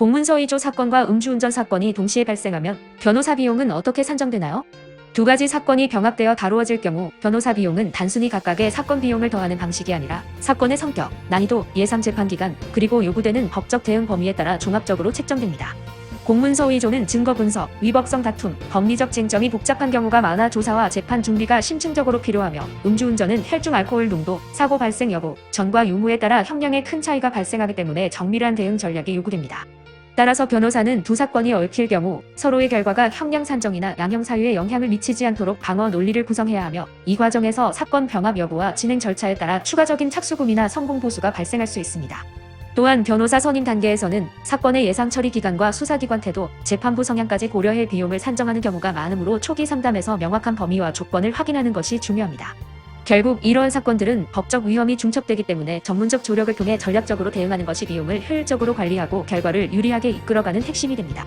공문서 위조 사건과 음주운전 사건이 동시에 발생하면 변호사 비용은 어떻게 산정되나요? 두 가지 사건이 병합되어 다루어질 경우 변호사 비용은 단순히 각각의 사건 비용을 더하는 방식이 아니라 사건의 성격, 난이도, 예상 재판 기간, 그리고 요구되는 법적 대응 범위에 따라 종합적으로 책정됩니다. 공문서 위조는 증거 분석, 위법성 다툼, 법리적 쟁점이 복잡한 경우가 많아 조사와 재판 준비가 심층적으로 필요하며 음주운전은 혈중 알코올 농도, 사고 발생 여부, 전과 유무에 따라 형량에 큰 차이가 발생하기 때문에 정밀한 대응 전략이 요구됩니다. 따라서 변호사는 두 사건이 얽힐 경우 서로의 결과가 형량 산정이나 양형 사유에 영향을 미치지 않도록 방어 논리를 구성해야 하며 이 과정에서 사건 병합 여부와 진행 절차에 따라 추가적인 착수금이나 성공 보수가 발생할 수 있습니다. 또한 변호사 선임 단계에서는 사건의 예상 처리 기간과 수사기관 태도, 재판부 성향까지 고려해 비용을 산정하는 경우가 많으므로 초기 상담에서 명확한 범위와 조건을 확인하는 것이 중요합니다. 결국 이러한 사건들은 법적 위험이 중첩되기 때문에 전문적 조력을 통해 전략적으로 대응하는 것이 비용을 효율적으로 관리하고 결과를 유리하게 이끌어가는 핵심이 됩니다.